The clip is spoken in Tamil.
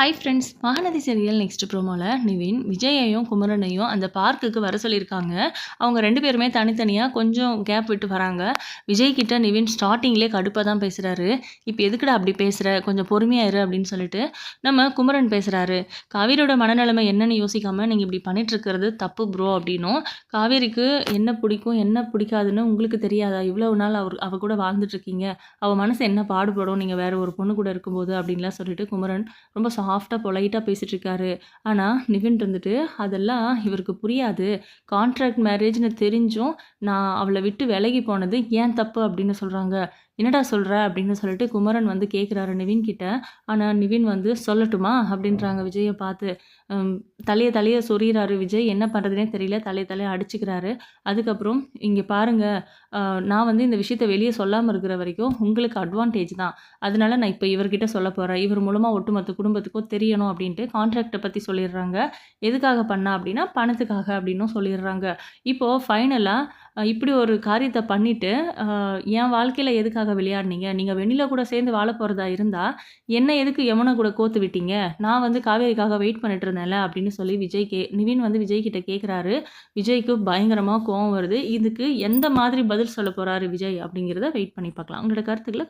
Hi friends Mahanadi serial next ப்ரோமோவில் Nivin விஜயையும் குமரனையும் அந்த பார்க்குக்கு வர சொல்லியிருக்காங்க. அவங்க ரெண்டு பேருமே தனித்தனியாக கொஞ்சம் கேப் விட்டு வராங்க. விஜய்கிட்ட நிவின் ஸ்டார்டிங்லேயே கடுப்பாக தான் பேசுகிறாரு இப்போ எதுக்குடா அப்படி பேசுகிற கொஞ்சம் பொறுமையாயிரு அப்படின்னு சொல்லிட்டு நம்ம குமரன் பேசுகிறாரு காவேரியோட மனநிலைமை என்னன்னு யோசிக்காமல் நீங்கள் இப்படி பண்ணிட்டு இருக்கிறது தப்பு ப்ரோ அப்படின்னும். காவேரிக்கு என்ன பிடிக்கும் என்ன பிடிக்காதுன்னு உங்களுக்கு தெரியாதா? இவ்வளோ நாள் அவர் அவ கூட வாழ்ந்துட்டு இருக்கீங்க. அவள் மனசு என்ன பாடுபடும்? நீங்கள் வேறு ஒரு பொண்ணு கூட இருக்கும்போது அப்படின்லாம் சொல்லிட்டு குமரன் ரொம்ப சாஃப்டாக பொலைட்டாக பேசிகிட்டு இருக்காரு ஆனால் நிவின் இருந்துட்டு அதெல்லாம் இவருக்கு புரியாது. கான்ட்ராக்ட் மேரேஜ்னு தெரிஞ்சும் நான் அவளை விட்டு விலகி போனது ஏன் தப்பு? அப்படின்னு சொல்கிறாங்க என்னடா சொல்கிற அப்படின்னு சொல்லிட்டு குமரன் வந்து கேட்குறாரு நிவின் கிட்ட. ஆனால் நிவின் வந்து சொல்லட்டுமா அப்படின்றாங்க விஜயை பார்த்து. தலையை தலையை சொறிகிறாரு விஜய். என்ன பண்ணுறதுனே தெரியல. தலையை தலையை அடிச்சுக்கிறாரு. அதுக்கப்புறம் இங்கே பாருங்கள் நான் வந்து இந்த விஷயத்தை வெளியே சொல்லாமல் இருக்கிற வரைக்கும் உங்களுக்கு அட்வான்டேஜ் தான். அதனால நான் இப்போ இவர்கிட்ட சொல்ல போகிறேன் இவர் மூலமாக ஒட்டுமொத்த குடும்பத்துக்கும் தெரியணும் அப்படின்ட்டு கான்ட்ராக்டை பற்றி சொல்லிடுறாங்க. எதுக்காக பண்ணா அப்படின்னா பணத்துக்காக அப்படின்னும் சொல்லிடுறாங்க. இப்போது ஃபைனலாக இப்படி ஒரு காரியத்தை பண்ணிவிட்டு என் வாழ்க்கையில் எதுக்காக எதுக்காக விளையாடுனீங்க? நீங்கள் வெண்ணில கூட சேர்ந்து வாழ போகிறதா இருந்தால் என்ன எதுக்கு யமுனை கூட கோத்து விட்டீங்க? நான் வந்து காவேரிக்காக வெயிட் பண்ணிட்டு இருந்தேன்ல அப்படின்னு சொல்லி விஜய் கே நிவின் வந்து விஜய் கிட்ட கேட்குறாரு விஜய்க்கு பயங்கரமாக கோவம் வருது. இதுக்கு எந்த மாதிரி பதில் சொல்ல போகிறாரு விஜய் அப்படிங்கிறத வெயிட் பண்ணி பார்க்கலாம். உங்களோட கருத்துக்களை